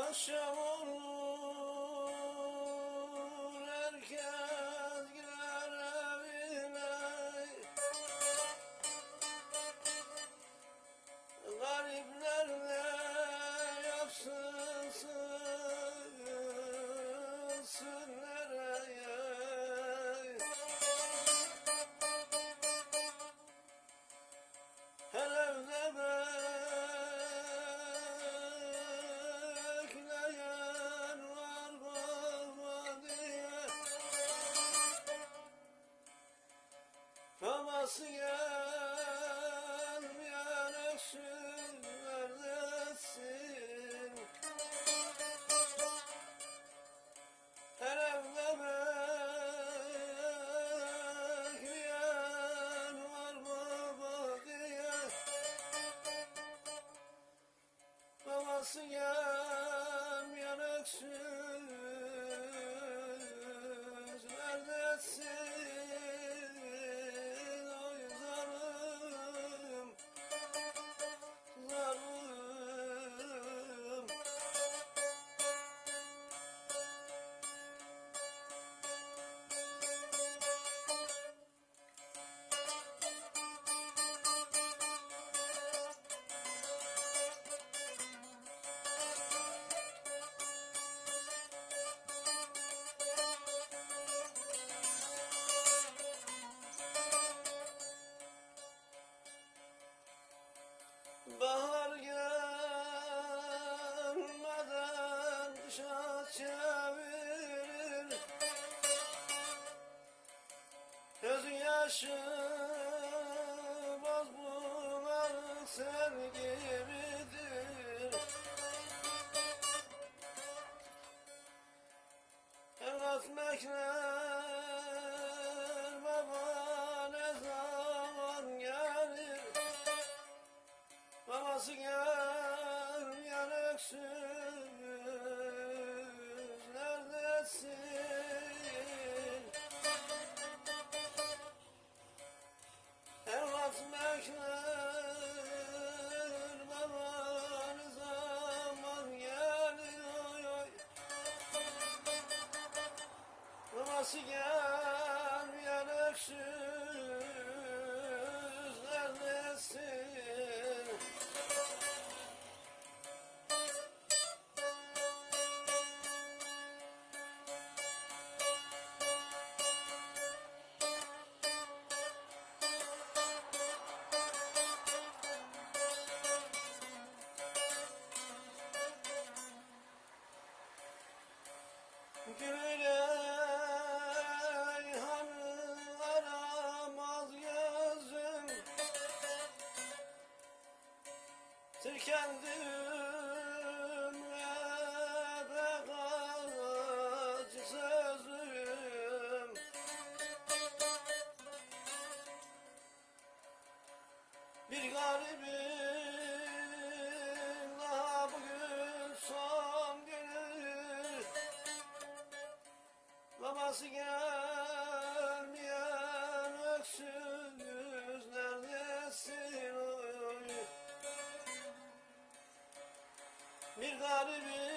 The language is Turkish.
akşam. Babası gelmeyen Bahar gelmeden dışa çevirir. Göz yaşı bozbular sel gibidir Babası gelmeyen öksüz neredesin? Güleyhanı Tükendim ve kaç sözüm Bir garibim daha bugün son günü. Babası gelmeyen Bir garibim